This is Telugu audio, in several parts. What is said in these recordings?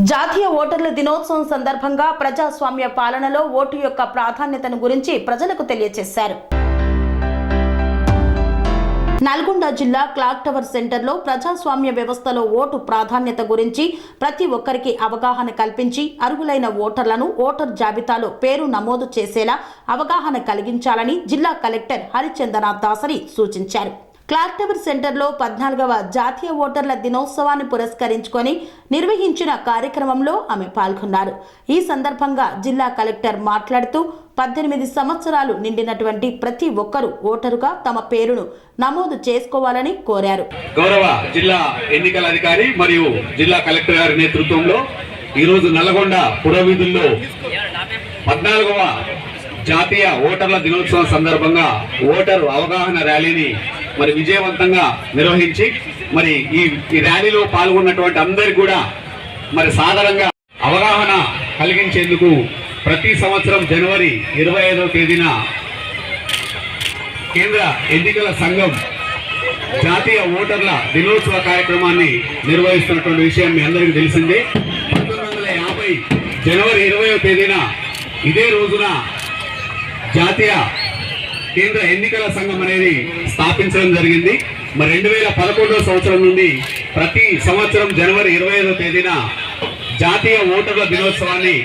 జాతీయ ఓటర్ల దినోత్సవం సందర్భంగా ప్రజాస్వామ్య పాలనలో ఓటు యొక్క ప్రాధాన్యతను గురించి ప్రజలకు తెలియజేశారు నల్గొండ జిల్లా క్లాక్ టవర్ సెంటర్లో ప్రజాస్వామ్య వ్యవస్థలో ఓటు ప్రాధాన్యత గురించి ప్రతి ఒక్కరికి అవగాహన కల్పించి అర్హులైన ఓటర్లను ఓటర్ జాబితాలో పేరు నమోదు చేసేలా అవగాహన కలిగించాలని జిల్లా కలెక్టర్ హరిచందన దాసరి సూచించారు. క్లాక్ టవర్ సెంటర్లో పద్నాలుగవ జాతీయ ఓటర్ల దినోత్సవాన్ని పురస్కరించుకొని నిర్వహించిన కార్యక్రమంలో ఆమె పాల్గొన్నారు. ఈ సందర్భంగా జిల్లా కలెక్టర్ మాట్లాడుతూ పద్దెనిమిది సంవత్సరాలు నిండినటువంటి ప్రతి ఒక్కరూ ఓటరుగా తమ పేరును నమోదు చేసుకోవాలని కోరారు. గౌరవ జిల్లా ఎన్నికల అధికారి మరియు జిల్లా కలెక్టర్ గారి నేతృత్వంలో ఈరోజు నల్గొండ పురవీధుల్లో పద్నాలుగవ జాతీయ ఓటర్ల దినోత్సవం సందర్భంగా ఓటరు అవగాహన ర్యాలీని మరి విజయవంతంగా నిర్వహించి మరి ఈ ఈ ర్యాలీలో పాల్గొన్నటువంటి అందరికి కూడా మరి సాధారణంగా అవగాహన కలిగించేందుకు ప్రతి సంవత్సరం జనవరి ఇరవై ఐదవ తేదీన కేంద్ర ఎన్నికల సంఘం జాతీయ ఓటర్ల దినోత్సవ కార్యక్రమాన్ని నిర్వహిస్తున్నటువంటి విషయం మీ అందరికీ తెలిసిందే. పంతొమ్మిది వందల యాభై జనవరి ఇరవయో తేదీన ఇదే రోజున జాతీయ కేంద్ర ఎన్నికల సంఘం అనేది స్థాపించడం జరిగింది. మరి రెండు వేల పదకొండవ సంవత్సరం నుండి ప్రతి సంవత్సరం జనవరి ఇరవై ఐదవ తేదీన జాతీయ ఓటర్ల దినోత్సవాన్ని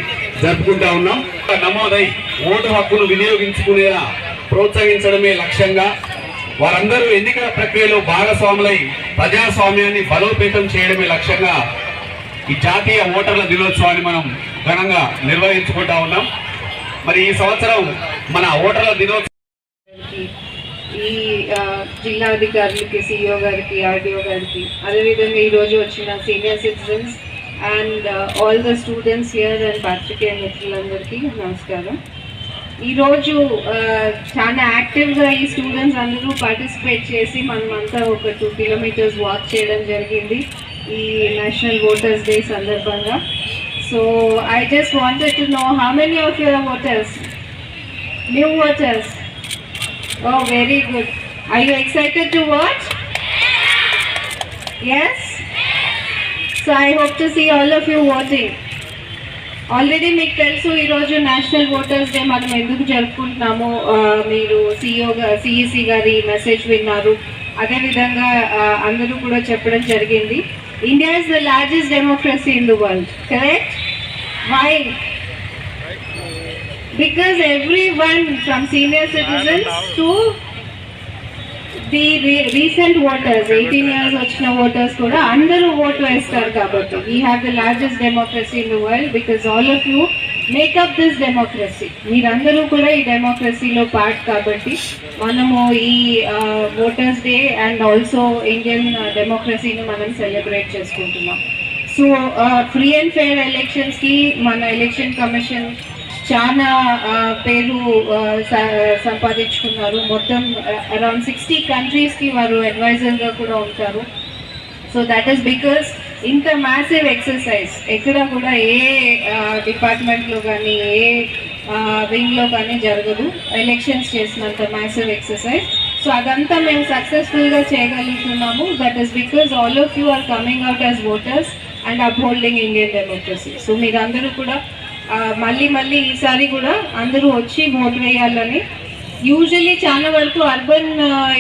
జరుపుకుంటా ఉన్నాం. నమోదై ఓటు హక్కును వినియోగించుకునేలా ప్రోత్సహించడమే లక్ష్యంగా వారందరూ ఎన్నికల ప్రక్రియలో భాగస్వాములై ప్రజాస్వామ్యాన్ని బలోపేతం చేయడమే లక్ష్యంగా ఈ జాతీయ ఓటర్ల దినోత్సవాన్ని మనం ఘనంగా నిర్వహించుకుంటా ఉన్నాం. మరి ఈ సంవత్సరం మన ఓటర్ల దినోత్సవం జిల్లా అధికారులకి సిఇఓ గారికి ఆర్డీఓ గారికి అదేవిధంగా ఈరోజు వచ్చిన senior citizens and all the students here and పాత్రికేయ మిత్రులందరికీ నమస్కారం. ఈరోజు చాలా యాక్టివ్గా ఈ స్టూడెంట్స్ అందరూ పార్టిసిపేట్ చేసి మనమంతా ఒక టూ కిలోమీటర్స్ వాక్ చేయడం జరిగింది ఈ నేషనల్ ఓటర్స్ డే సందర్భంగా. So I just wanted to know how many of your voters new voters O very good Are you excited to watch? Yes? So I hope to see all of you voting. Already మీకు తెలుసు ఈరోజు నేషనల్ ఓటర్స్ డే మనం ఎందుకు జరుపుకుంటున్నాము మీరు సిఇఓ సిఈసి గారి మెసేజ్ విన్నారు అదేవిధంగా అందరూ కూడా చెప్పడం జరిగింది India is the largest democracy in the world correct why because everyone from senior citizens to the the recent voters eighteen years వచ్చిన ఓటర్స్ కూడా అందరూ ఓటు వేస్తారు కాబట్టి. We have the largest democracy in the world because all of you make up this democracy మీరందరూ కూడా ఈ డెమోక్రసీలో పార్ట్ కాబట్టి మనము ఈ voters day and also Indian డెమోక్రసీని మనం సెలబ్రేట్ చేసుకుంటున్నాం. సో ఫ్రీ అండ్ ఫెయిర్ ఎలక్షన్స్కి మన ఎలక్షన్ కమిషన్ చాలా పేరు సంపాదించుకున్నారు. మొత్తం అరౌండ్ సిక్స్టీ కంట్రీస్కి వారు అడ్వైజర్గా కూడా ఉంటారు. సో దట్ ఈస్ బికాస్ ఇంత మ్యాసివ్ ఎక్సర్సైజ్ ఎక్కడ కూడా ఏ డిపార్ట్మెంట్లో కానీ ఏ వింగ్లో కానీ జరగదు. ఎలక్షన్స్ చేసినంత మ్యాసివ్ ఎక్సర్సైజ్ సో అదంతా మేము సక్సెస్ఫుల్గా చేయగలుగుతున్నాము. That is because all of you are coming out as voters and upholding Indian democracy so మీరందరూ కూడా మళ్ళీ మళ్ళీ ఈసారి కూడా అందరూ వచ్చి ఓటు వేయాలని. యూజువలీ చాలా వరకు అర్బన్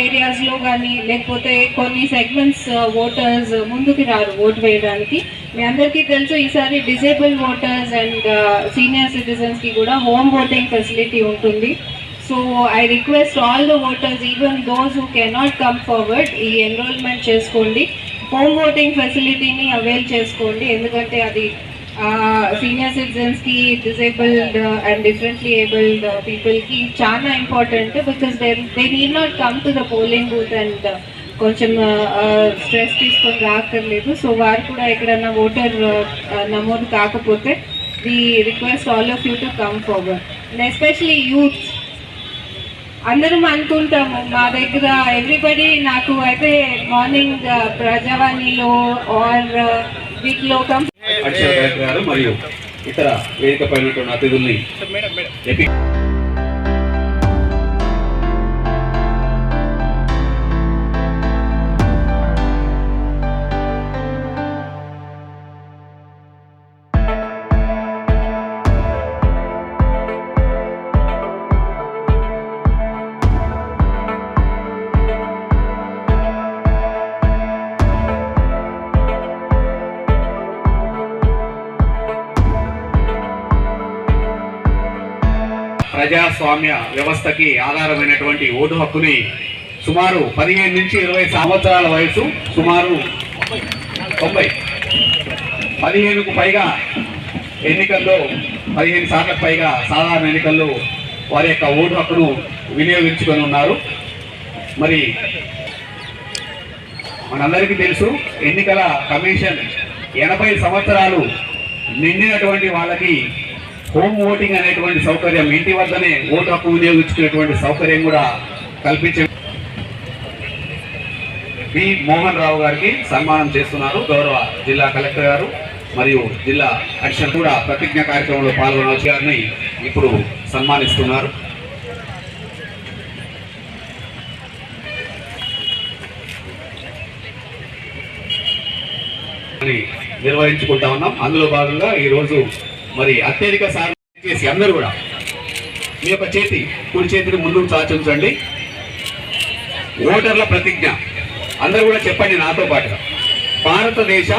ఏరియాస్లో కానీ లేకపోతే కొన్ని సెగ్మెంట్స్ ఓటర్స్ ముందుకు రారు ఓటు వేయడానికి. మీ అందరికీ తెలుసు ఈసారి డిజేబుల్ ఓటర్స్ అండ్ సీనియర్ సిటిజన్స్కి కూడా హోమ్ ఓటింగ్ ఫెసిలిటీ ఉంటుంది. So I request all the voters even those who cannot come forward ఈ ఎన్రోల్మెంట్ చేసుకోండి. హోమ్ ఓటింగ్ ఫెసిలిటీని అవైల్ చేసుకోండి. ఎందుకంటే అది సీనియర్ సిటిజన్స్కి డిసేబుల్డ్ అండ్ డిఫరెంట్లీ ఏబుల్డ్ పీపుల్కి చాలా important because they they need not come to the polling booth and కొంచెం uh, uh, స్ట్రెస్ తీసుకొని రాక్కర్లేదు సో వారు కూడా ఎక్కడన్నా ఓటర్ uh, నమోదు కాకపోతే the request all of you to come forward and especially youth అందరం అనుకుంటాము మా దగ్గర ఎవ్రీబడి నాకు అయితే మార్నింగ్ ప్రజావాణిలో ఆర్ వీటిలో కం అక్షర కలెక్టర్ గారు మరియు ఇతర వేదిక పైన అతిథుల్ని ప్రజాస్వామ్య వ్యవస్థకి ఆధారమైనటువంటి ఓటు హక్కుని సుమారు పదిహేను నుంచి ఇరవై సంవత్సరాల వయసు సుమారు తొంభై. పదిహేనుకు పైగా ఎన్నికల్లో పదిహేను సార్లకు పైగా సాధారణ ఎన్నికల్లో వారి యొక్క ఓటు హక్కును వినియోగించుకొని ఉన్నారు. మరి మనందరికీ తెలుసు ఎన్నికల కమిషన్ ఎనభై సంవత్సరాలు నిండినటువంటి వాళ్ళకి హోమ్ ఓటింగ్ అనేటువంటి సౌకర్యం ఇంటి వద్దనే ఓటు హక్కు వినియోగించుకునేటువంటి సౌకర్యం కూడా కల్పించే బి మోహన్ రావు గారికి సన్మానం చేస్తున్నారు గౌరవ జిల్లా కలెక్టర్ గారు మరియు జిల్లా అడిషనల్ కూడా ప్రతిజ్ఞ కార్యక్రమంలో పాల్గొనవచ్చు గారిని ఇప్పుడు సన్మానిస్తున్నారు. అని నిర్వహించుకుంటా ఉన్నాం. అందులో భాగంగా ఈరోజు మరి అత్యధిక సార్లు చేసి అందరూ కూడా మీ యొక్క చేతి కుడి చేతిని ముందుకు చాచి ఓటర్ల ప్రతిజ్ఞ. అందరూ కూడా చెప్పండి నాతో పాటుగా భారతదేశ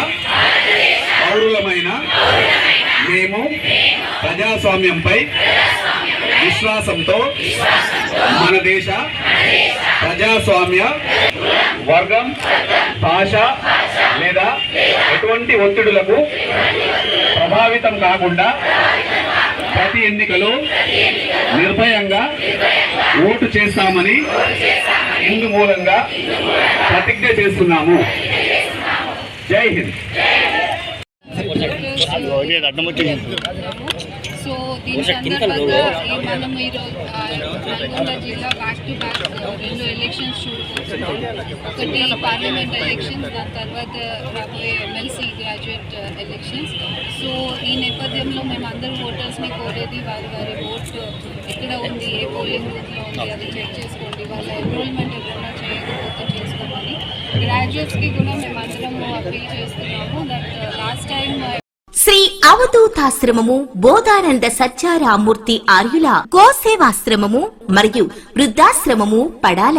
పౌరులమైన మేము ప్రజాస్వామ్యంపై విశ్వాసంతో మన దేశ ప్రజాస్వామ్య వర్గం భాష లేదా ఎటువంటి ఒత్తిడులకు ప్రభావితం కాకుండా ప్రతి ఎన్నికలో నిర్భయంగా ఓటు చేస్తామని ఇందు మూలంగా ప్రతిజ్ఞ చేస్తున్నాము. జై హింద్. సో దీని సందర్భంగా ఈ మనం ఈరోజు నల్గొండ జిల్లా బ్యాక్ టు బ్యాక్ రెండు ఎలక్షన్స్ ఒకటి పార్లమెంట్ ఎలక్షన్స్ దాని తర్వాత రాబోయే ఎమ్మెల్సీ గ్రాడ్యుయేట్ ఎలక్షన్స్ సో ఈ నేపథ్యంలో మేమందరం ఓటర్స్ని కోరేది వారి వారి ఓట్ ఎక్కడ ఉంది ఏ పోలింగ్ బూత్లో ఉంది అది చెక్ చేసుకోండి. వాళ్ళ ఎన్రోల్మెంట్ ఎప్పుడైనా చేయకపోతే చేసుకోమని గ్రాడ్యుయేట్స్కి కూడా మేమందరం అప్పీల్ చేస్తున్నాము దట్ లాస్ట్ టైం శ్రీ అవధూతాశ్రమము బోధానంద సత్యారామూర్తి ఆర్యుల గోసేవాశ్రమము మరియు వృద్ధాశ్రమము పడాల.